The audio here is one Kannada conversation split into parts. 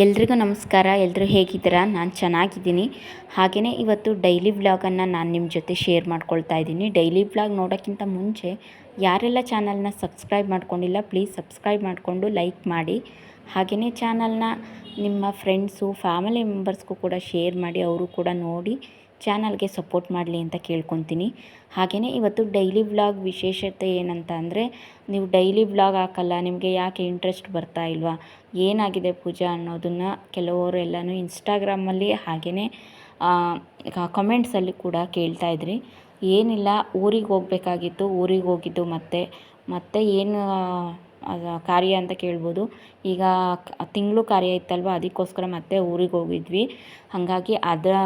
ಎಲ್ರಿಗೂ ನಮಸ್ಕಾರ ಎಲ್ಲರೂ ಹೇಗಿದ್ದೀರಾ? ನಾನು ಚೆನ್ನಾಗಿದ್ದೀನಿ. ಹಾಗೆಯೇ ಇವತ್ತು ಡೈಲಿ ವ್ಲಾಗನ್ನು ನಾನು ನಿಮ್ಮ ಜೊತೆ ಶೇರ್ ಮಾಡ್ಕೊಳ್ತಾ ಇದ್ದೀನಿ. ಡೈಲಿ ವ್ಲಾಗ್ ನೋಡೋಕ್ಕಿಂತ ಮುಂಚೆ ಯಾರೆಲ್ಲ ಚಾನಲ್ನ ಸಬ್ಸ್ಕ್ರೈಬ್ ಮಾಡ್ಕೊಂಡಿಲ್ಲ ಪ್ಲೀಸ್ ಸಬ್ಸ್ಕ್ರೈಬ್ ಮಾಡಿಕೊಂಡು ಲೈಕ್ ಮಾಡಿ. ಹಾಗೆಯೇ ಚಾನಲ್ನ ನಿಮ್ಮ ಫ್ರೆಂಡ್ಸು ಫ್ಯಾಮಿಲಿ ಮೆಂಬರ್ಸ್ಗೂ ಕೂಡ ಶೇರ್ ಮಾಡಿ, ಅವರು ಕೂಡ ನೋಡಿ. ಚಾನಲ್ಗೆ ಸಪೋರ್ಟ್ ಮಾಡಲಿ ಅಂತ ಕೇಳ್ಕೊತೀನಿ. ಹಾಗೆಯೇ ಇವತ್ತು ಡೈಲಿ ವ್ಲಾಗ್ ವಿಶೇಷತೆ ಏನಂತ ಅಂದರೆ, ನೀವು ಡೈಲಿ ವ್ಲಾಗ್ ಹಾಕಲ್ಲ, ನಿಮಗೆ ಯಾಕೆ ಇಂಟ್ರೆಸ್ಟ್ ಬರ್ತಾ ಇಲ್ವಾ, ಏನಾಗಿದೆ ಪೂಜಾ ಅನ್ನೋದನ್ನು ಕೆಲವರು ಎಲ್ಲನೂ ಇನ್ಸ್ಟಾಗ್ರಾಮಲ್ಲಿ ಹಾಗೆಯೇ ಕಮೆಂಟ್ಸಲ್ಲಿ ಕೂಡ ಕೇಳ್ತಾ ಇದ್ರಿ. ಏನಿಲ್ಲ, ಊರಿಗೆ ಹೋಗಬೇಕಾಗಿತ್ತು, ಊರಿಗೆ ಹೋಗಿದ್ದು ಮತ್ತೆ ಮತ್ತೆ ಏನು ಕಾರ್ಯ ಅಂತ ಕೇಳ್ಬೋದು. ಈಗ ತಿಂಗಳು ಕಾರ್ಯ ಇತ್ತಲ್ವ? ಅದಕ್ಕೋಸ್ಕರ ಮತ್ತೆ ಊರಿಗೆ ಹೋಗಿದ್ವಿ. ಹಾಗಾಗಿ ಅದರ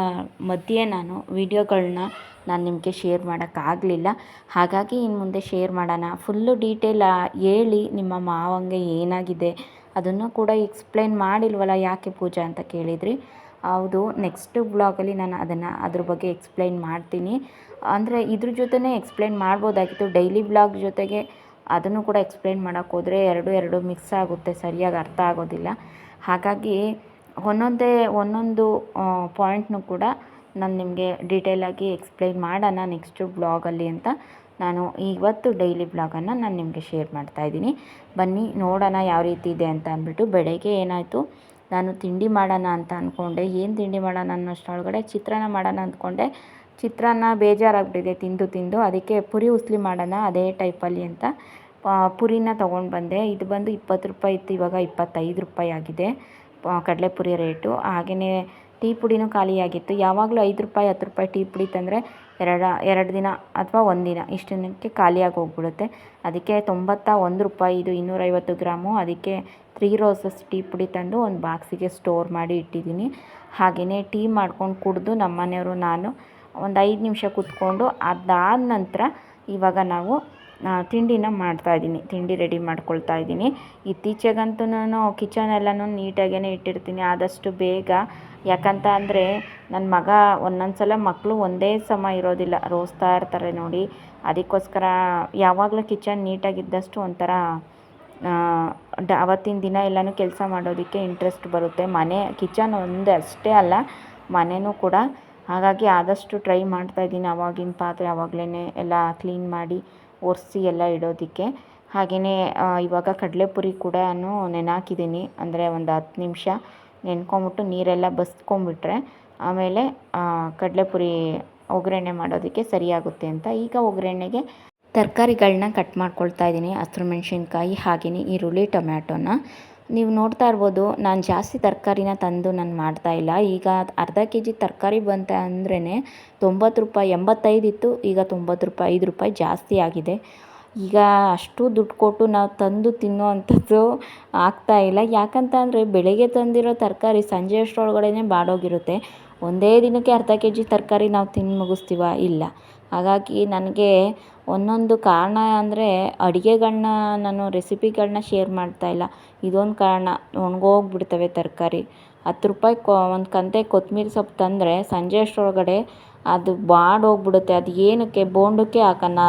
ಮಧ್ಯೆ ನಾನು ವೀಡಿಯೋಗಳನ್ನ ನಾನು ನಿಮಗೆ ಶೇರ್ ಮಾಡೋಕ್ಕಾಗಲಿಲ್ಲ ಹಾಗಾಗಿ ಇನ್ನು ಮುಂದೆ ಶೇರ್ ಮಾಡೋಣ. ಫುಲ್ಲು ಡೀಟೇಲ್ ಹೇಳಿ ನಿಮ್ಮ ಮಾವಂಗೆ ಏನಾಗಿದೆ ಅದನ್ನು ಕೂಡ ಎಕ್ಸ್ಪ್ಲೇನ್ ಮಾಡಿಲ್ವಲ್ಲ ಯಾಕೆ ಪೂಜಾ ಅಂತ ಕೇಳಿದ್ರಿ. ಹೌದು ನೆಕ್ಸ್ಟ್ ಬ್ಲಾಗಲ್ಲಿ ನಾನು ಅದನ್ನು ಅದ್ರ ಬಗ್ಗೆ ಎಕ್ಸ್ಪ್ಲೈನ್ ಮಾಡ್ತೀನಿ. ಅಂದರೆ ಇದ್ರ ಜೊತೆನೇ ಎಕ್ಸ್ಪ್ಲೈನ್ ಮಾಡ್ಬೋದಾಗಿತ್ತು. ಡೈಲಿ ಬ್ಲಾಗ್ ಜೊತೆಗೆ ಅದನ್ನು ಕೂಡ ಎಕ್ಸ್ಪ್ಲೇನ್ ಮಾಡೋಕ್ಕೆ ಹೋದರೆ ಎರಡು ಎರಡು ಮಿಕ್ಸ್ ಆಗುತ್ತೆ, ಸರಿಯಾಗಿ ಅರ್ಥ ಆಗೋದಿಲ್ಲ. ಹಾಗಾಗಿ ಒಂದೊಂದೇ, ಒಂದೊಂದು ಪಾಯಿಂಟ್ನು ಕೂಡ ನಾನು ನಿಮಗೆ ಡೀಟೇಲಾಗಿ ಎಕ್ಸ್ಪ್ಲೈನ್ ಮಾಡೋಣ ನೆಕ್ಸ್ಟು ಬ್ಲಾಗಲ್ಲಿ ಅಂತ. ನಾನು ಇವತ್ತು ಡೈಲಿ ಬ್ಲಾಗನ್ನು ನಾನು ನಿಮಗೆ ಶೇರ್ ಮಾಡ್ತಾಯಿದ್ದೀನಿ ಬನ್ನಿ, ನೋಡೋಣ ಯಾವ ರೀತಿ ಇದೆ ಅಂತ ಅಂದ್ಬಿಟ್ಟು ಬೆಳಗ್ಗೆ ಏನಾಯಿತು? ನಾನು ತಿಂಡಿ ಮಾಡೋಣ ಅಂತ ಅಂದ್ಕೊಂಡೆ ಏನು ತಿಂಡಿ ಮಾಡೋಣ ಅನ್ನೋಷ್ಟರೊಳಗಡೆ ಚಿತ್ರಾನ್ನ ಮಾಡೋಣ ಅಂದ್ಕೊಂಡೆ. ಚಿತ್ರಾನ್ನ ಬೇಜಾರಾಗ್ಬಿಟ್ಟಿದೆ, ತಿಂದು ತಿಂದು. ಅದಕ್ಕೆ ಪುರಿ ಉಸ್ಲಿ ಮಾಡೋಣ, ಅದೇ ಟೈಪಲ್ಲಿ ಅಂತ. ಪುರಿನ ತೊಗೊಂಡು ಬಂದೆ. ಇದು ಬಂದು ಇಪ್ಪತ್ತು ರೂಪಾಯಿ ಇತ್ತು, ಇವಾಗ ಇಪ್ಪತ್ತೈದು ರೂಪಾಯಿ ಆಗಿದೆ. ಕಡಲೆಪುರಿ ರೇಟು. ಹಾಗೆಯೇ ಟೀ ಪುಡಿನೂ ಖಾಲಿಯಾಗಿತ್ತು ಯಾವಾಗಲೂ ಐದು ರೂಪಾಯಿ, ಹತ್ತು ರೂಪಾಯಿ ಟೀ ಪುಡಿ ತಂದರೆ ಎರಡು ಎರಡು ದಿನ ಅಥವಾ ಒಂದು ದಿನ ಇಷ್ಟು ದಿನಕ್ಕೆ ಖಾಲಿಯಾಗಿ ಹೋಗ್ಬಿಡುತ್ತೆ. ಅದಕ್ಕೆ ತೊಂಬತ್ತ ಒಂದು ರೂಪಾಯಿ, ಇದು ಇನ್ನೂರೈವತ್ತು ಗ್ರಾಮು. ಅದಕ್ಕೆ ತ್ರೀ ರೋಸಸ್ ಟೀ ಪುಡಿ ತಂದು ಒಂದು ಬಾಕ್ಸಿಗೆ ಸ್ಟೋರ್ ಮಾಡಿ ಇಟ್ಟಿದ್ದೀನಿ. ಹಾಗೆಯೇ ಟೀ ಮಾಡ್ಕೊಂಡು ಕುಡಿದು ನಮ್ಮ ಮನೆಯವರು ನಾನು ಒಂದು ಐದು ನಿಮಿಷ ಕೂತ್ಕೊಂಡು ಅದಾದ ನಂತರ ಇವಾಗ ನಾವು ತಿಂಡಿನ ಮಾಡ್ತಾಯಿದ್ದೀನಿ ತಿಂಡಿ ರೆಡಿ ಮಾಡ್ಕೊಳ್ತಾ ಇದ್ದೀನಿ. ಇತ್ತೀಚೆಗಂತೂ ನಾನು ಕಿಚನ್ ಎಲ್ಲನೂ ನೀಟಾಗೇ ಇಟ್ಟಿರ್ತೀನಿ, ಆದಷ್ಟು ಬೇಗ. ಯಾಕಂತ ಅಂದರೆ ನನ್ನ ಮಗ ಒಂದೊಂದು ಸಲ ಮಕ್ಕಳು ಒಂದೇ ಸಮ ಇರೋದಿಲ್ಲ, ರೋಸ್ತಾ ಇರ್ತಾರೆ ನೋಡಿ. ಅದಕ್ಕೋಸ್ಕರ ಯಾವಾಗಲೂ ಕಿಚನ್ ನೀಟಾಗಿದ್ದಷ್ಟು ಒಂಥರ ಅವತ್ತಿನ ದಿನ ಎಲ್ಲನೂ ಕೆಲಸ ಮಾಡೋದಕ್ಕೆ ಇಂಟ್ರೆಸ್ಟ್ ಬರುತ್ತೆ. ಮನೆ, ಕಿಚನ್ ಒಂದೇ ಅಷ್ಟೇ ಅಲ್ಲ ಮನೆಯೂ ಕೂಡ ಹಾಗಾಗಿ ಆದಷ್ಟು ಟ್ರೈ ಮಾಡ್ತಾ ಇದ್ದೀನಿ ಆವಾಗಿನ ಪಾತ್ರೆ ಆವಾಗಲೇ ಎಲ್ಲ ಕ್ಲೀನ್ ಮಾಡಿ ಒರೆಸಿ ಎಲ್ಲ ಇಡೋದಕ್ಕೆ. ಹಾಗೆಯೇ ಇವಾಗ ಕಡಲೆಪುರಿ ಕೂಡ ನಾನು ನೆನೆ ಅಂದರೆ ಒಂದು ಹತ್ತು ನಿಮಿಷ ನೆನ್ಕೊಂಬಿಟ್ಟು ನೀರೆಲ್ಲ ಬಸ್ಕೊಂಬಿಟ್ರೆ ಆಮೇಲೆ ಕಡಲೆಪುರಿ ಒಗ್ಗರಣೆ ಮಾಡೋದಕ್ಕೆ ಸರಿಯಾಗುತ್ತೆ ಅಂತ. ಈಗ ಒಗ್ಗರಣೆಗೆ ತರಕಾರಿಗಳನ್ನ ಕಟ್ ಮಾಡ್ಕೊಳ್ತಾ ಇದ್ದೀನಿ, ಹಸಿರು ಮೆಣಸಿನ್ಕಾಯಿ ಹಾಗೆಯೇ ಈರುಳ್ಳಿ, ಟೊಮ್ಯಾಟೊನ. ನೀವು ನೋಡ್ತಾ ಇರ್ಬೋದು, ನಾನು ಜಾಸ್ತಿ ತರಕಾರಿನ ತಂದು ನಾನು ಮಾಡ್ತಾ ಇಲ್ಲ. ಈಗ ಅರ್ಧ ಕೆ ಜಿ ತರಕಾರಿ ಬಂತ ಅಂದ್ರೇ ತೊಂಬತ್ತು ರೂಪಾಯಿ, ಎಂಬತ್ತೈದು ಇತ್ತು, ಈಗ ತೊಂಬತ್ತು ರೂಪಾಯಿ, ಐದು ರೂಪಾಯಿ ಜಾಸ್ತಿ ಆಗಿದೆ. ಈಗ ಅಷ್ಟು ದುಡ್ಡು ಕೊಟ್ಟು ನಾವು ತಂದು ತಿನ್ನುವಂಥದ್ದು ಆಗ್ತಾ ಇಲ್ಲ. ಯಾಕಂತ ಅಂದರೆ ಬೆಳಗ್ಗೆ ತಂದಿರೋ ತರಕಾರಿ ಸಂಜೆ ಅಷ್ಟರೊಳಗಡೆ ಬಾಡೋಗಿರುತ್ತೆ. ಒಂದೇ ದಿನಕ್ಕೆ ಅರ್ಧ ಕೆ ಜಿ ತರಕಾರಿ ನಾವು ತಿಂದು ಮುಗಿಸ್ತೀವ? ಇಲ್ಲ. ಹಾಗಾಗಿ ನನಗೆ ಒಂದೊಂದು ಕಾರಣ ಅಂದರೆ ಅಡುಗೆಗಳನ್ನ ನಾನು ರೆಸಿಪಿಗಳನ್ನ ಶೇರ್ ಮಾಡ್ತಾಯಿಲ್ಲ ಇದೊಂದು ಕಾರಣ ಒಣಗೋಗ್ಬಿಡ್ತವೆ ತರಕಾರಿ. ಹತ್ತು ರೂಪಾಯಿ ಕೊ ಒಂದು ಕಂತೆ ಕೊತ್ತಂಬ್ರಿ ಸೊಪ್ಪು ತಂದರೆ ಸಂಜೆ ಅಷ್ಟರೊಳಗಡೆ ಅದು ಬಾಡೋಗ್ಬಿಡುತ್ತೆ. ಅದು ಏನಕ್ಕೆ ಬೋಂಡಕ್ಕೆ ಹಾಕೋಣ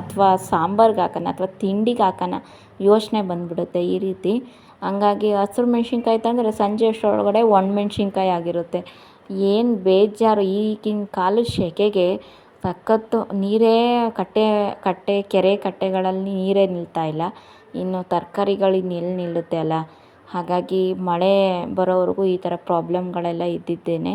ಅಥವಾ ಸಾಂಬಾರ್ಗೆ ಹಾಕೋಣ ಅಥವಾ ತಿಂಡಿಗೆ ಹಾಕೋಣ ಯೋಚನೆ ಬಂದುಬಿಡುತ್ತೆ ಈ ರೀತಿ. ಹಂಗಾಗಿ ಹಸಿರು ಮೆಣ್ಸಿನ್ಕಾಯಿ ತಂದರೆ ಸಂಜೆ ಅಷ್ಟರೊಳಗಡೆ ಒಣಮೆಣ್ಸಿನ್ಕಾಯಿ ಆಗಿರುತ್ತೆ. ಏನು ಬೇಜಾರು ಈಗಿನ ಕಾಲದ ಸೆಕೆಗೆ ಸಖತ್ತು ನೀರೇ ಕಟ್ಟೆ ಕಟ್ಟೆ, ಕೆರೆ ಕಟ್ಟೆಗಳಲ್ಲಿ ನೀರೇ ನಿಲ್ತಾ ಇಲ್ಲ. ಇನ್ನು ತರಕಾರಿಗಳು ಎಲ್ಲಿ ನಿಲ್ಲುತ್ತೆ ಅಲ್ಲ? ಹಾಗಾಗಿ ಮಳೆ ಬರೋವರೆಗೂ ಈ ಥರ ಪ್ರಾಬ್ಲಮ್ಗಳೆಲ್ಲ ಇದ್ದಿದ್ದೇನೆ.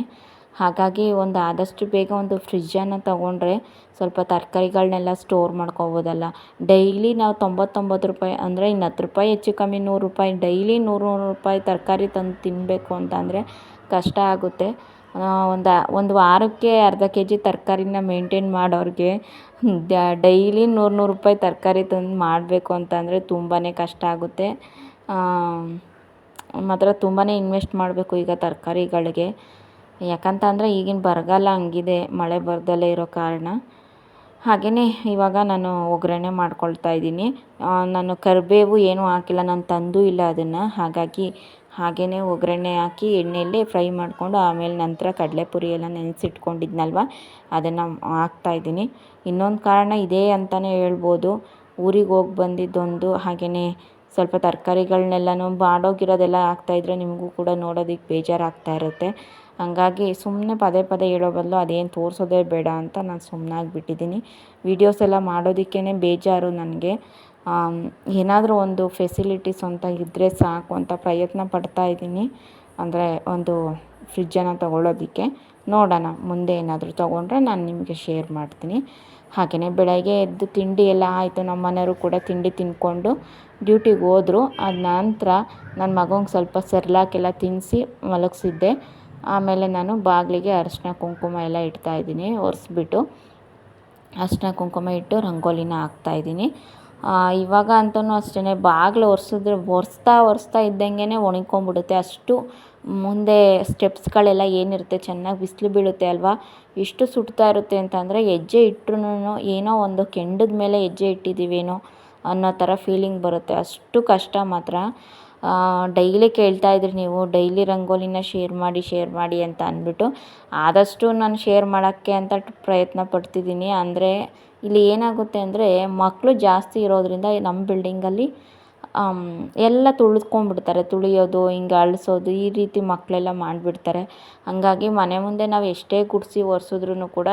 ಹಾಗಾಗಿ ಒಂದು ಆದಷ್ಟು ಬೇಗ ಒಂದು ಫ್ರಿಜ್ಜನ್ನು ತಗೊಂಡ್ರೆ ಸ್ವಲ್ಪ ತರಕಾರಿಗಳನ್ನೆಲ್ಲ ಸ್ಟೋರ್ ಮಾಡ್ಕೋಬೋದಲ್ಲ. ಡೈಲಿ ನಾವು ತೊಂಬತ್ತೊಂಬತ್ತು ರೂಪಾಯಿ ಅಂದರೆ ಇನ್ನು ಹತ್ತು ರೂಪಾಯಿ, ಹೆಚ್ಚು ಕಮ್ಮಿ ನೂರು ರೂಪಾಯಿ, ಡೈಲಿ ನೂರು ನೂರು ರೂಪಾಯಿ ತರಕಾರಿ ತಂದು ತಿನ್ನಬೇಕು ಅಂತ ಅಂದರೆ ಕಷ್ಟ ಆಗುತ್ತೆ. ಒಂದು ಒಂದು ವಾರಕ್ಕೆ ಅರ್ಧ ಕೆ ಜಿ ತರಕಾರಿನ ಮೇಂಟೇನ್ ಮಾಡೋರಿಗೆ ಡೈಲಿ ನೂರು ನೂರು ರೂಪಾಯಿ ತರಕಾರಿ ತಂದು ಮಾಡಬೇಕು ಅಂತಂದರೆ ತುಂಬಾ ಕಷ್ಟ ಆಗುತ್ತೆ. ಮಾತ್ರ ತುಂಬಾ ಇನ್ವೆಸ್ಟ್ ಮಾಡಬೇಕು ಈಗ ತರಕಾರಿಗಳಿಗೆ. ಯಾಕಂತ ಅಂದರೆ ಈಗಿನ ಬರಗಾಲ ಹಂಗಿದೆ, ಮಳೆ ಬರದಲ್ಲೇ ಇರೋ ಕಾರಣ. ಹಾಗೆಯೇ ಇವಾಗ ನಾನು ಒಗ್ಗರಣೆ ಮಾಡ್ಕೊಳ್ತಾ ಇದ್ದೀನಿ. ನಾನು ಕರಿಬೇವು ಏನೂ ಹಾಕಿಲ್ಲ, ನಾನು ತಂದೂ ಇಲ್ಲ ಅದನ್ನು. ಹಾಗಾಗಿ ಹಾಗೆಯೇ ಒಗ್ಗರಣೆ ಹಾಕಿ ಎಣ್ಣೆಯಲ್ಲೇ ಫ್ರೈ ಮಾಡಿಕೊಂಡು ಆಮೇಲೆ ನಂತರ ಕಡಲೆಪುರಿ ಎಲ್ಲ ನೆನೆಸಿಟ್ಕೊಂಡಿದ್ನಲ್ವ? ಅದನ್ನು ಹಾಕ್ತಾಯಿದ್ದೀನಿ ಇನ್ನೊಂದು ಕಾರಣ ಇದೇ ಅಂತಲೇ ಹೇಳ್ಬೋದು. ಊರಿಗೆ ಹೋಗಿ ಬಂದಿದ್ದೊಂದು ಹಾಗೆಯೇ ಸ್ವಲ್ಪ ತರಕಾರಿಗಳನ್ನೆಲ್ಲನೂ ಬಾಡೋಗಿರೋದೆಲ್ಲ ಹಾಕ್ತಾಯಿದ್ರೆ ನಿಮಗೂ ಕೂಡ ನೋಡೋದಕ್ಕೆ ಬೇಜಾರಾಗ್ತಾ ಇರುತ್ತೆ. ಹಂಗಾಗಿ ಸುಮ್ಮನೆ ಪದೇ ಪದೇ ಹೇಳೋ ಬದಲು ಅದೇನು ತೋರಿಸೋದೇ ಬೇಡ ಅಂತ ನಾನು ಸುಮ್ಮನಾಗಿಬಿಟ್ಟಿದ್ದೀನಿ ವೀಡಿಯೋಸ್ ಎಲ್ಲ ಮಾಡೋದಕ್ಕೇ ಬೇಜಾರು ನನಗೆ. ಏನಾದರೂ ಒಂದು ಫೆಸಿಲಿಟೀಸ್ ಅಂತ ಇದ್ದರೆ ಸಾಕು ಅಂತ ಪ್ರಯತ್ನ ಪಡ್ತಾ ಇದ್ದೀನಿ. ಅಂದರೆ ಒಂದು ಫ್ರಿಜ್ಜನ್ನು ತೊಗೊಳ್ಳೋದಕ್ಕೆ. ನೋಡೋಣ, ಮುಂದೆ ಏನಾದರೂ ತೊಗೊಂಡ್ರೆ ನಾನು ನಿಮಗೆ ಶೇರ್ ಮಾಡ್ತೀನಿ. ಹಾಗೆಯೇ ಬೆಳಗ್ಗೆ ಎದ್ದು ತಿಂಡಿ ಎಲ್ಲ ಆಯಿತು, ನಮ್ಮ ಮನೆಯವರು ಕೂಡ ತಿಂಡಿ ತಿಂದ್ಕೊಂಡು ಡ್ಯೂಟಿಗೆ ಹೋದರು. ಅದ ನಂತರ ನನ್ನ ಮಗಂಗೆ ಸ್ವಲ್ಪ ಸೆರ್ಲಾಕೆಲ್ಲ ತಿನ್ನಿಸಿ ಮಲಗಿಸಿದ್ದೆ. ಆಮೇಲೆ ನಾನು ಬಾಗಿಲಿಗೆ ಅರಿಶಿನ ಕುಂಕುಮ ಎಲ್ಲ ಇಡ್ತಾಯಿದ್ದೀನಿ ಒರೆಸ್ಬಿಟ್ಟು. ಅರಿಶಿನ ಕುಂಕುಮ ಇಟ್ಟು ರಂಗೋಲಿನ ಹಾಕ್ತಾಯಿದ್ದೀನಿ ಇವಾಗ ಅಂತೂ ಅಷ್ಟೇ ಬಾಗಿಲು ಒರೆಸಿದ್ರೆ ಒರೆಸ್ತಾ ಒರೆಸ್ತಾ ಇದ್ದಂಗೆ ಒಣಗ್ಕೊಂಬಿಡುತ್ತೆ ಅಷ್ಟು ಮುಂದೆ ಸ್ಟೆಪ್ಸ್ಗಳೆಲ್ಲ ಏನಿರುತ್ತೆ, ಚೆನ್ನಾಗಿ ಬಿಸಿಲು ಬೀಳುತ್ತೆ ಅಲ್ವಾ? ಎಷ್ಟು ಸುಡ್ತಾ ಇರುತ್ತೆ ಅಂತಂದರೆ ಹೆಜ್ಜೆ ಇಟ್ರೂ ಏನೋ ಒಂದು ಕೆಂಡದ ಮೇಲೆ ಹೆಜ್ಜೆ ಇಟ್ಟಿದ್ದೀವೇನೋ ಅನ್ನೋ ಥರ ಫೀಲಿಂಗ್ ಬರುತ್ತೆ. ಅಷ್ಟು ಕಷ್ಟ ಮಾತ್ರ. ಡೈಲಿ ಕೇಳ್ತಾ ಇದ್ರಿ ನೀವು ಡೈಲಿ ರಂಗೋಲಿನ ಶೇರ್ ಮಾಡಿ ಶೇರ್ ಮಾಡಿ ಅಂತ ಅಂದ್ಬಿಟ್ಟು. ಆದಷ್ಟು ನಾನು ಶೇರ್ ಮಾಡೋಕ್ಕೆ ಅಂತ ಪ್ರಯತ್ನ ಪಡ್ತಿದ್ದೀನಿ. ಅಂದರೆ ಇಲ್ಲಿ ಏನಾಗುತ್ತೆ ಅಂದರೆ ಮಕ್ಕಳು ಜಾಸ್ತಿ ಇರೋದರಿಂದ ನಮ್ಮ ಬಿಲ್ಡಿಂಗಲ್ಲಿ ಎಲ್ಲ ತುಳಿದ್ಕೊಂಡ್ಬಿಡ್ತಾರೆ. ತುಳಿಯೋದು, ಹಿಂಗೆ ಅಳಿಸೋದು, ಈ ರೀತಿ ಮಕ್ಕಳೆಲ್ಲ ಮಾಡಿಬಿಡ್ತಾರೆ. ಹಾಗಾಗಿ ಮನೆ ಮುಂದೆ ನಾವು ಎಷ್ಟೇ ಗುಡಿಸಿ ಒರೆಸಿದ್ರೂ ಕೂಡ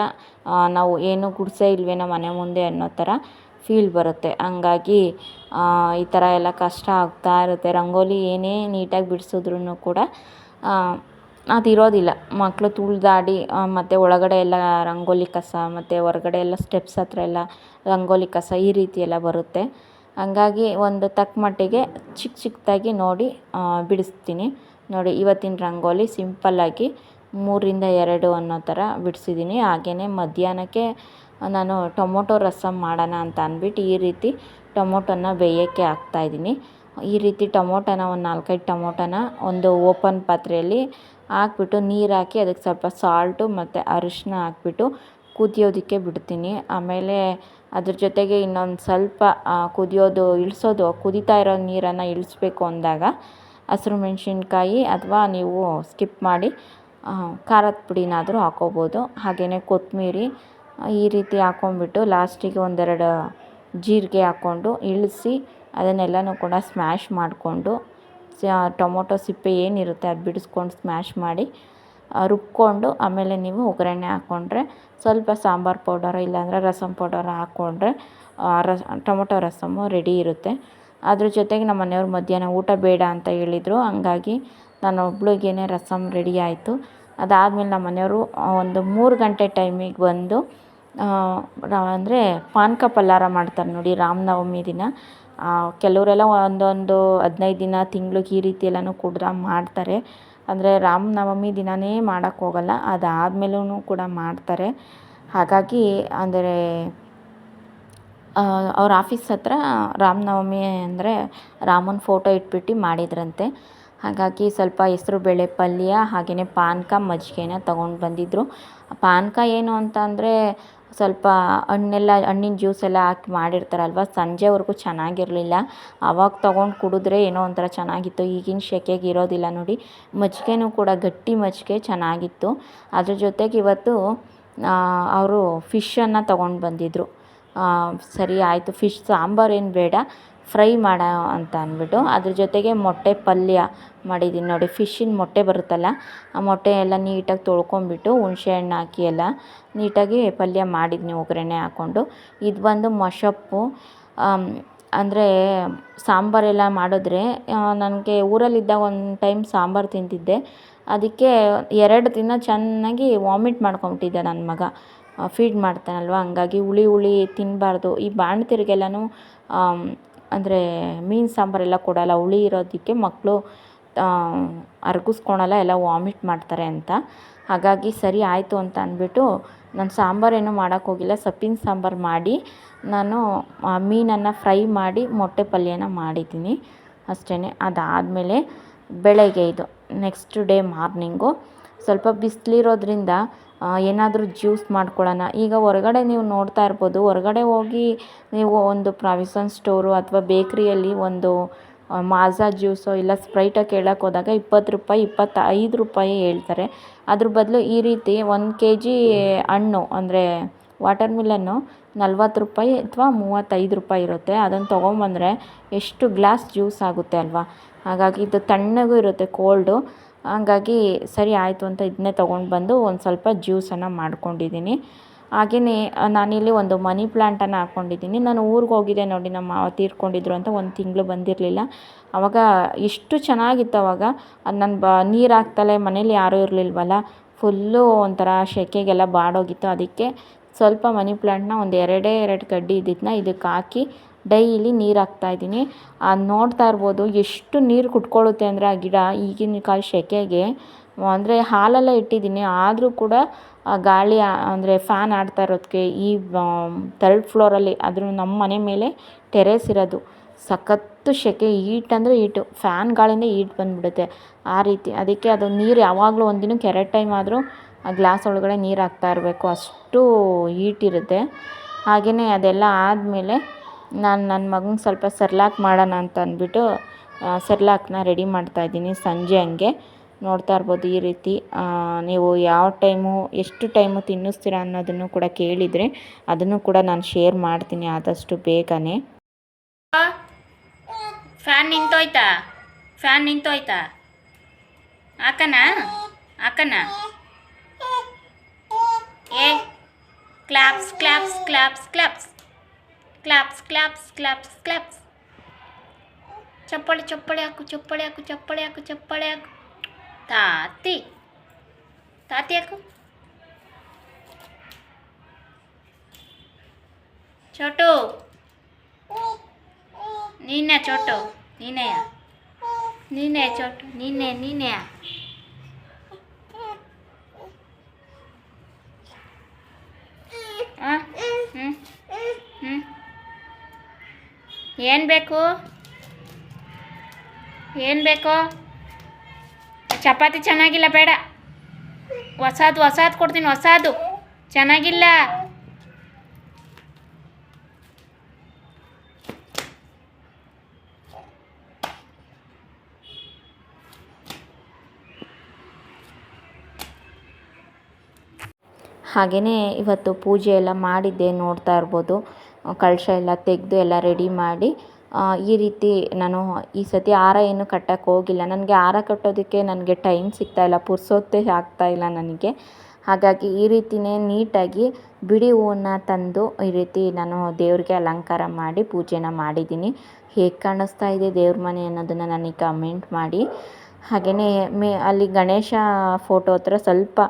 ನಾವು ಏನು ಗುಡಿಸೇ ಇಲ್ವೇನೋ ಮನೆ ಮುಂದೆ ಅನ್ನೋ ಥರ ಫೀಲ್ ಬರುತ್ತೆ. ಹಂಗಾಗಿ ಈ ಥರ ಎಲ್ಲ ಕಷ್ಟ ಆಗ್ತಾ ಇರುತ್ತೆ. ರಂಗೋಲಿ ಏನೇ ನೀಟಾಗಿ ಬಿಡಿಸಿದ್ರೂ ಕೂಡ ಅದಿರೋದಿಲ್ಲ. ಮಕ್ಕಳು ತುಳಿದಾಡಿ ಮತ್ತು ಒಳಗಡೆ ಎಲ್ಲ ರಂಗೋಲಿ ಕಸ, ಮತ್ತು ಹೊರಗಡೆ ಎಲ್ಲ ಸ್ಟೆಪ್ಸ್ ಹತ್ರ ಎಲ್ಲ ರಂಗೋಲಿ ಕಸ ಈ ರೀತಿ ಎಲ್ಲ ಬರುತ್ತೆ. ಹಂಗಾಗಿ ಒಂದು ತಕ್ಕ ಮಟ್ಟಿಗೆ ಚಿಕ್ಕ ಚಿಕ್ಕದಾಗಿ ನೋಡಿ ಬಿಡಿಸ್ತೀನಿ. ನೋಡಿ, ಇವತ್ತಿನ ರಂಗೋಲಿ ಸಿಂಪಲ್ಲಾಗಿ ಮೂರರಿಂದ ಎರಡು ಅನ್ನೋ ಥರ ಬಿಡಿಸಿದ್ದೀನಿ. ಹಾಗೆಯೇ ಮಧ್ಯಾಹ್ನಕ್ಕೆ ನಾನು ಟೊಮೊಟೊ ರಸಂ ಮಾಡೋಣ ಅಂತ ಅಂದ್ಬಿಟ್ಟು ಈ ರೀತಿ ಟೊಮೊಟೊನ ಬೇಯೋಕ್ಕೆ ಹಾಕ್ತಾಯಿದ್ದೀನಿ ಈ ರೀತಿ ಟೊಮೊಟೊನ ಒಂದು ನಾಲ್ಕೈದು ಟೊಮೊಟೊನ ಒಂದು ಓಪನ್ ಪಾತ್ರೆಯಲ್ಲಿ ಹಾಕ್ಬಿಟ್ಟು ನೀರು ಹಾಕಿ ಅದಕ್ಕೆ ಸ್ವಲ್ಪ ಸಾಲ್ಟು ಮತ್ತು ಅರಿಶಿನ ಹಾಕ್ಬಿಟ್ಟು ಕುದಿಯೋದಕ್ಕೆ ಬಿಡ್ತೀನಿ. ಆಮೇಲೆ ಅದ್ರ ಜೊತೆಗೆ ಇನ್ನೊಂದು ಸ್ವಲ್ಪ ಕುದಿಯೋದು, ಇಳಿಸೋದು, ಕುದಿತಾ ಇರೋ ನೀರನ್ನು ಇಳಿಸ್ಬೇಕು ಅಂದಾಗ ಹಸಿರು ಮೆಣಸಿನ್ಕಾಯಿ ಅಥವಾ ನೀವು ಸ್ಕಿಪ್ ಮಾಡಿ ಖಾರದ ಪುಡಿನಾದರೂ ಹಾಕ್ಕೋಬೋದು ಹಾಗೆಯೇ ಕೊತ್ತಂಬ್ರಿ ಈ ರೀತಿ ಹಾಕ್ಕೊಂಬಿಟ್ಟು ಲಾಸ್ಟಿಗೆ ಒಂದೆರಡು ಜೀರಿಗೆ ಹಾಕ್ಕೊಂಡು ಇಳಿಸಿ ಅದನ್ನೆಲ್ಲನೂ ಕೂಡ ಸ್ಮ್ಯಾಶ್ ಮಾಡಿಕೊಂಡು ಟೊಮೊಟೊ ಸಿಪ್ಪೆ ಏನಿರುತ್ತೆ ಅದು ಬಿಡಿಸ್ಕೊಂಡು ಸ್ಮ್ಯಾಶ್ ಮಾಡಿ ರುಬ್ಕೊಂಡು ಆಮೇಲೆ ನೀವು ಒಗ್ಗರಣೆ ಹಾಕ್ಕೊಂಡ್ರೆ ಸ್ವಲ್ಪ ಸಾಂಬಾರು ಪೌಡರ್ ಇಲ್ಲಾಂದರೆ ರಸಮ್ ಪೌಡರ್ ಹಾಕ್ಕೊಂಡ್ರೆ ರಸ, ಟೊಮೊಟೊ ರಸಮ್ಮು ರೆಡಿ ಇರುತ್ತೆ. ಅದ್ರ ಜೊತೆಗೆ ನಮ್ಮ ಮನೆಯವ್ರು ಮಧ್ಯಾಹ್ನ ಊಟ ಬೇಡ ಅಂತ ಹೇಳಿದರು. ಹಂಗಾಗಿ ನಾನು ಒಬ್ಳಿಗೇನೆ ರಸಮ್ ರೆಡಿ ಆಯಿತು. ಅದಾದಮೇಲೆ ನಮ್ಮ ಮನೆಯವರು ಒಂದು ಮೂರು ಗಂಟೆ ಟೈಮಿಗೆ ಬಂದು ಅಂದರೆ ಪಾನಕ ಪಲ್ಲಾರ ಮಾಡ್ತಾರೆ ನೋಡಿ ರಾಮನವಮಿ ದಿನ. ಕೆಲವರೆಲ್ಲ ಒಂದೊಂದು ಹದಿನೈದು ದಿನ ತಿಂಗ್ಳಿಗೆ ಈ ರೀತಿ ಎಲ್ಲನೂ ಕೂಡ ಮಾಡ್ತಾರೆ. ಅಂದರೆ ರಾಮನವಮಿ ದಿನವೇ ಮಾಡೋಕ್ಕೆ ಹೋಗಲ್ಲ ಅದಾದ್ಮೇಲೂ ಕೂಡ ಮಾಡ್ತಾರೆ. ಹಾಗಾಗಿ, ಅಂದರೆ ಅವ್ರ ಆಫೀಸ್ ಹತ್ರ ರಾಮನವಮಿ ಅಂದರೆ ರಾಮನ ಫೋಟೋ ಇಟ್ಬಿಟ್ಟು ಮಾಡಿದ್ರಂತೆ. ಹಾಗಾಗಿ ಸ್ವಲ್ಪ ಹೆಸ್ರುಬೇಳೆ ಪಲ್ಯ ಹಾಗೆಯೇ ಪಾನಕ ಮಜ್ಜಿಗೆನ ತಗೊಂಡು ಬಂದಿದ್ದರು ಪಾನಕ ಏನು ಅಂತ ಅಂದರೆ ಸ್ವಲ್ಪ ಹಣ್ಣೆಲ್ಲ, ಹಣ್ಣಿನ ಜ್ಯೂಸ್ ಎಲ್ಲ ಹಾಕಿ ಮಾಡಿರ್ತಾರಲ್ವ, ಸಂಜೆವರೆಗೂ ಚೆನ್ನಾಗಿರಲಿಲ್ಲ. ಆವಾಗ ತೊಗೊಂಡು ಕುಡಿದ್ರೆ ಏನೋ ಒಂಥರ ಚೆನ್ನಾಗಿತ್ತು. ಈಗಿನ ಶೆಕೆಗೆ ಇರೋದಿಲ್ಲ ನೋಡಿ. ಮಜ್ಜಿಗೆನೂ ಕೂಡ ಗಟ್ಟಿ ಮಜ್ಜಿಗೆ ಚೆನ್ನಾಗಿತ್ತು. ಅದ್ರ ಜೊತೆಗೆ ಇವತ್ತು ಅವರು ಫಿಶನ್ನು ತೊಗೊಂಡು ಬಂದಿದ್ದರು ಸರಿ ಆಯಿತು ಫಿಶ್ ಸಾಂಬಾರು ಏನು ಬೇಡ. ಫ್ರೈ ಮಾಡೋ ಅಂತ ಅಂದ್ಬಿಟ್ಟು ಅದ್ರ ಜೊತೆಗೆ ಮೊಟ್ಟೆ ಪಲ್ಯ ಮಾಡಿದ್ದೀನಿ ನೋಡಿ ಫಿಶ್ಶಿನ ಮೊಟ್ಟೆ ಬರುತ್ತಲ್ಲ, ಆ ಮೊಟ್ಟೆ ಎಲ್ಲ ನೀಟಾಗಿ ತೊಳ್ಕೊಂಬಿಟ್ಟು ಹುಣಸೆ ಹಣ್ಣು ಹಾಕಿ ಎಲ್ಲ ನೀಟಾಗಿ ಪಲ್ಯ ಮಾಡಿದ್ನಿ, ಒಗ್ಗರಣೆ ಹಾಕ್ಕೊಂಡು. ಇದು ಬಂದು ಮೊಸಪ್ಪು ಅಂದರೆ ಸಾಂಬಾರೆಲ್ಲ ಮಾಡಿದ್ರೆ ನನಗೆ ಊರಲ್ಲಿದ್ದಾಗ ಒಂದು ಟೈಮ್ ಸಾಂಬಾರು ತಿಂತಿದ್ದೆ. ಅದಕ್ಕೆ ಎರಡು ದಿನ ಚೆನ್ನಾಗಿ ವಾಮಿಟ್ ಮಾಡ್ಕೊಂಬಿಟ್ಟಿದ್ದೆ ನನ್ನ ಮಗ. ಫೀಡ್ ಮಾಡ್ತಾನಲ್ವ, ಹಂಗಾಗಿ ಹುಳಿ ಹುಳಿ ತಿನ್ನಬಾರ್ದು ಈ ಬಾಣ್ತಿರಿಗೆಲ್ಲನೂ ಅಂದರೆ ಮೀನು ಸಾಂಬಾರೆಲ್ಲ ಕೊಡಲ್ಲ, ಹುಳಿ ಇರೋದಕ್ಕೆ ಮಕ್ಕಳು ಅರಗಿಸ್ಕೊಳಲ್ಲ, ಎಲ್ಲ ವಾಮಿಟ್ ಮಾಡ್ತಾರೆ ಅಂತ. ಹಾಗಾಗಿ ಸರಿ ಆಯಿತು ಅಂತ ಅಂದ್ಬಿಟ್ಟು ನಾನು ಸಾಂಬಾರೇನು ಮಾಡೋಕ್ಕೆ ಹೋಗಿಲ್ಲ ಸೊಪ್ಪಿನ ಸಾಂಬಾರು ಮಾಡಿ ನಾನು ಮೀನನ್ನು ಫ್ರೈ ಮಾಡಿ ಮೊಟ್ಟೆ ಪಲ್ಯನ ಮಾಡಿದ್ದೀನಿ. ಅಷ್ಟೇ ಅದಾದಮೇಲೆ ಬೆಳಗ್ಗೆ ಇದು ನೆಕ್ಸ್ಟ್ ಡೇ ಮಾರ್ನಿಂಗು ಸ್ವಲ್ಪ ಬಿಸಿಲಿರೋದ್ರಿಂದ ಏನಾದರೂ ಜ್ಯೂಸ್ ಮಾಡ್ಕೊಳ್ಳೋಣ. ಈಗ ಹೊರಗಡೆ ನೀವು ನೋಡ್ತಾ ಇರ್ಬೋದು. ಹೊರಗಡೆ ಹೋಗಿ ನೀವು ಒಂದು ಪ್ರಾವಿಸನ್ ಸ್ಟೋರು ಅಥವಾ ಬೇಕ್ರಿಯಲ್ಲಿ ಒಂದು ಮಾಝಾ ಜ್ಯೂಸೋ ಇಲ್ಲ ಸ್ಪ್ರೈಟೋ ಕೇಳಕ್ಕೆ ಹೋದಾಗ ಇಪ್ಪತ್ತು ರೂಪಾಯಿ, ಇಪ್ಪತ್ತೈದು ರೂಪಾಯಿ ಹೇಳ್ತಾರೆ. ಅದ್ರ ಬದಲು ಈ ರೀತಿ ಒಂದು ಕೆ ಜಿ ಹಣ್ಣು, ಅಂದರೆ ವಾಟರ್ ಮಿಲನ್ನು ನಲ್ವತ್ತು ರೂಪಾಯಿ ಅಥವಾ ಮೂವತ್ತೈದು ರೂಪಾಯಿ ಇರುತ್ತೆ. ಅದನ್ನು ತೊಗೊಂಬಂದರೆ ಎಷ್ಟು ಗ್ಲಾಸ್ ಜ್ಯೂಸ್ ಆಗುತ್ತೆ ಅಲ್ವಾ? ಹಾಗಾಗಿ ಇದು ತಣ್ಣಗೂ ಇರುತ್ತೆ, ಕೋಲ್ಡು. ಹಾಗಾಗಿ ಸರಿ ಆಯಿತು ಅಂತ ಇದನ್ನೇ ತೊಗೊಂಡು ಬಂದು ಒಂದು ಸ್ವಲ್ಪ ಜ್ಯೂಸನ್ನು ಮಾಡ್ಕೊಂಡಿದ್ದೀನಿ ಹಾಗೆಯೇ ನಾನಿಲ್ಲಿ ಒಂದು ಮನಿ ಪ್ಲ್ಯಾಂಟನ್ನು ಹಾಕ್ಕೊಂಡಿದ್ದೀನಿ ನಾನು ಊರಿಗೆ ಹೋಗಿದ್ದೆ ನೋಡಿ, ನಮ್ಮ ಮಾವ ತೀರ್ಕೊಂಡಿದ್ರು ಅಂತ ಒಂದು ತಿಂಗಳು ಬಂದಿರಲಿಲ್ಲ. ಆವಾಗ ಎಷ್ಟು ಚೆನ್ನಾಗಿತ್ತು ಅವಾಗ. ಅದು ನಾನು ಬ, ನೀರು ಹಾಕ್ತಲೇ ಮನೇಲಿ ಯಾರೂ ಇರಲಿಲ್ವಲ್ಲ. ಫುಲ್ಲು ಒಂಥರ ಶೆಕೆಗೆಲ್ಲ ಬಾಡೋಗಿತ್ತು. ಅದಕ್ಕೆ ಸ್ವಲ್ಪ ಮನಿ ಪ್ಲ್ಯಾಂಟ್ನ ಒಂದು ಎರಡೇ, ಎರಡು ಕಡ್ಡಿ ಇದ್ದಿದ್ದನ್ನ ಇದಕ್ಕೆ ಹಾಕಿ ಡೈಲಿ ನೀರು ಹಾಕ್ತಾಯಿದ್ದೀನಿ ನೋಡ್ತಾ ಇರ್ಬೋದು ಎಷ್ಟು ನೀರು ಕುಟ್ಕೊಳ್ಳುತ್ತೆ ಅಂದರೆ ಆ ಗಿಡ ಈಗಿನ ಕಾಲ ಸೆಕೆಗೆ. ಅಂದರೆ ಹಾಲೆಲ್ಲ ಇಟ್ಟಿದ್ದೀನಿ. ಆದರೂ ಕೂಡ ಆ ಗಾಳಿ ಅಂದರೆ ಫ್ಯಾನ್ ಆಡ್ತಾ ಇರೋದಕ್ಕೆ ಈ ಥರ್ಡ್ ಫ್ಲೋರಲ್ಲಿ ಅದ್ರ ನಮ್ಮ ಮನೆ ಮೇಲೆ ಟೆರೇಸ್ ಇರೋದು. ಸಖತ್ತು ಸೆಕೆ ಈಟ್ ಅಂದರೆ ಈಟು ಫ್ಯಾನ್ ಗಾಳಿನೇ ಈಟ್ ಬಂದುಬಿಡುತ್ತೆ ಆ ರೀತಿ. ಅದಕ್ಕೆ ಅದು ನೀರು ಯಾವಾಗಲೂ ಒಂದಿನ ಕೆರೆಟ್ ಟೈಮ್ ಆದರೂ ಆ ಗ್ಲಾಸ್ ಒಳಗಡೆ ನೀರು ಹಾಕ್ತಾ ಇರಬೇಕು. ಅಷ್ಟು ಈಟ್ ಇರುತ್ತೆ. ಹಾಗೆಯೇ ಅದೆಲ್ಲ ಆದಮೇಲೆ ನಾನು ನನ್ನ ಮಗನಿಗೆ ಸ್ವಲ್ಪ ಸರ್ಲಾಕ್ ಮಾಡೋಣ ಅಂತ ಅಂದ್ಬಿಟ್ಟು ಸರ್ಲಾಕ್ನ ರೆಡಿ ಮಾಡ್ತಾಯಿದ್ದೀನಿ ಸಂಜೆ ಹಂಗೆ. ನೋಡ್ತಾ ಇರ್ಬೋದು ಈ ರೀತಿ ನೀವು ಯಾವ ಟೈಮು, ಎಷ್ಟು ಟೈಮು ತಿನ್ನಿಸ್ತೀರ ಅನ್ನೋದನ್ನು ಕೂಡ ಕೇಳಿದರೆ ಅದನ್ನು ಕೂಡ ನಾನು ಶೇರ್ ಮಾಡ್ತೀನಿ ಆದಷ್ಟು ಬೇಗನೆ. ಫ್ಯಾನ್ ನಿಂತೋಯ್ತಾ? ಫ್ಯಾನ್ ನಿಂತೋಯ್ತಾ? ಹಾಕನ ಹಾಕನ ಏ, claps claps claps claps. Claps claps claps claps चप्पल चप्पल आकु चप्पल आकु चप्पल आकु चप्पल आकु ताती ताती आकु छोटो नीने छोटो नीने नीने छोटो नीने नीने ಏನು ಬೇಕು? ಏನು ಬೇಕು? ಚಪಾತಿ ಚೆನ್ನಾಗಿಲ್ಲ, ಬೇಡ. ಹೊಸದು ಹೊಸದು ಕೊಡ್ತೀನಿ, ಹೊಸದು. ಚೆನ್ನಾಗಿಲ್ಲ. ಹಾಗೆಯೇ ಇವತ್ತು ಪೂಜೆ ಎಲ್ಲ ಮಾಡಿದ್ದೆ ನೋಡ್ತಾ ಇರ್ಬೋದು. ಕಳಶ ಎಲ್ಲ ತೆಗೆದು ಎಲ್ಲ ರೆಡಿ ಮಾಡಿ ಈ ರೀತಿ ನಾನು ಈ ಸತಿ ಹಾರ ಏನು ಕಟ್ಟಕ್ಕೆ ಹೋಗಿಲ್ಲ. ನನಗೆ ಹಾರ ಕಟ್ಟೋದಕ್ಕೆ ನನಗೆ ಟೈಮ್ ಸಿಗ್ತಾಯಿಲ್ಲ ಪುರ್ಸೊತ್ತೇ ಆಗ್ತಾಯಿಲ್ಲ ನನಗೆ. ಹಾಗಾಗಿ ಈ ರೀತಿಯೇ ನೀಟಾಗಿ ಬಿಡಿ ಹೂವನ್ನು ತಂದು ಈ ರೀತಿ ನಾನು ದೇವ್ರಿಗೆ ಅಲಂಕಾರ ಮಾಡಿ ಪೂಜೆನ ಮಾಡಿದ್ದೀನಿ. ಹೇಗೆ ಕಾಣಿಸ್ತಾ ಇದೆ ದೇವ್ರ ಮನೆ ಅನ್ನೋದನ್ನು ನನಗೆ ಕಮೆಂಟ್ ಮಾಡಿ. ಹಾಗೆಯೇ ಮೇ ಅಲ್ಲಿ ಗಣೇಶ ಫೋಟೋ ಹತ್ರ ಸ್ವಲ್ಪ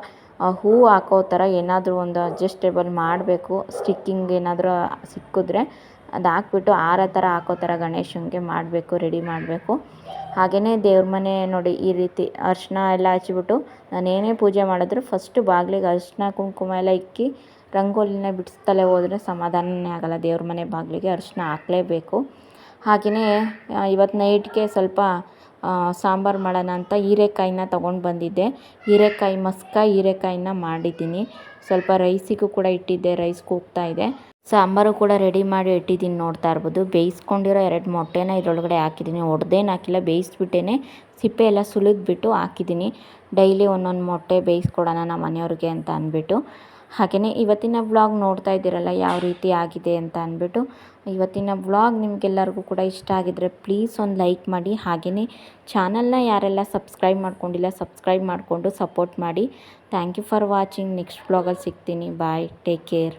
ಹೂವು ಹಾಕೋ ಥರ ಏನಾದರೂ ಒಂದು ಅಡ್ಜಸ್ಟೇಬಲ್ ಮಾಡಬೇಕು. ಸ್ಟಿಕ್ಕಿಂಗ್ ಏನಾದರೂ ಸಿಕ್ಕಿದ್ರೆ ಅದು ಹಾಕ್ಬಿಟ್ಟು ಹಾರ ಥರ ಹಾಕೋ ಥರ ಗಣೇಶನಿಗೆ ಮಾಡಬೇಕು ರೆಡಿ ಮಾಡಬೇಕು. ಹಾಗೆಯೇ ದೇವ್ರ ಮನೆ ನೋಡಿ ಈ ರೀತಿ ಅರಿಶಿನ ಎಲ್ಲ ಹಚ್ಬಿಟ್ಟು ನಾನೇನೇ ಪೂಜೆ ಮಾಡಿದ್ರು ಫಸ್ಟು ಬಾಗಿಲಿಗೆ ಅರಿಶಿನ ಕುಂಕುಮ ಎಲ್ಲ ಇಕ್ಕಿ ರಂಗೋಲಿನ ಬಿಡಿಸ್ತಲೇ ಹೋದರೆ ಸಮಾಧಾನನೇ ಆಗೋಲ್ಲ. ದೇವ್ರ ಮನೆ ಬಾಗಿಲಿಗೆ ಅರಿಶಿನ ಹಾಕಲೇಬೇಕು. ಹಾಗೆಯೇ ಇವತ್ತು ನೈಟ್ಗೆ ಸ್ವಲ್ಪ ಸಾಂಬಾರು ಮಾಡೋಣ ಅಂತ ಹೀರೆಕಾಯಿನ ತೊಗೊಂಡು ಬಂದಿದ್ದೆ. ಹೀರೆಕಾಯಿ ಮಸ್ಕ ಹೀರೆಕಾಯಿನ ಮಾಡಿದ್ದೀನಿ. ಸ್ವಲ್ಪ ರೈಸಿಗೂ ಕೂಡ ಇಟ್ಟಿದ್ದೆ, ರೈಸ್ ಕೂಗ್ತಾ ಇದೆ. ಸಾಂಬಾರು ಕೂಡ ರೆಡಿ ಮಾಡಿ ಇಟ್ಟಿದ್ದೀನಿ ನೋಡ್ತಾ ಇರ್ಬೋದು. ಬೇಯಿಸ್ಕೊಂಡಿರೋ ಎರಡು ಮೊಟ್ಟೆನ ಇದರೊಳಗಡೆ ಹಾಕಿದ್ದೀನಿ. ಒಡೆದೇನು ಹಾಕಿಲ್ಲ ಬೇಯಿಸ್ಬಿಟ್ಟೇ ಸಿಪ್ಪೆ ಎಲ್ಲ ಸುಲಿದ್ಬಿಟ್ಟು ಹಾಕಿದ್ದೀನಿ. ಡೈಲಿ ಒಂದೊಂದು ಮೊಟ್ಟೆ ಬೇಯಿಸ್ಕೊಡೋಣ ನಮ್ಮ ಮನೆಯವ್ರಿಗೆ ಅಂತ ಅಂದ್ಬಿಟ್ಟು. ಹಾಗೆಯೇ ಇವತ್ತಿನ ವ್ಲಾಗ್ ನೋಡ್ತಾ ಇದ್ದೀರಲ್ಲ ಯಾವ ರೀತಿ ಆಗಿದೆ ಅಂತ ಅಂದ್ಬಿಟ್ಟು, ಇವತ್ತಿನ ವ್ಲಾಗ್ ನಿಮಗೆಲ್ಲರಿಗೂ ಕೂಡ ಇಷ್ಟ ಆಗಿದ್ರೆ ಪ್ಲೀಸ್ ಒಂದು ಲೈಕ್ ಮಾಡಿ. ಹಾಗೆಯೇ ಚಾನಲ್ನ ಯಾರೆಲ್ಲ ಸಬ್ಸ್ಕ್ರೈಬ್ ಮಾಡ್ಕೊಂಡಿಲ್ಲ ಸಬ್ಸ್ಕ್ರೈಬ್ ಮಾಡಿಕೊಂಡು ಸಪೋರ್ಟ್ ಮಾಡಿ. Thank you for watching next ವ್ಲಾಗಲ್ಲಿ ಸಿಗ್ತೀನಿ. Bye take care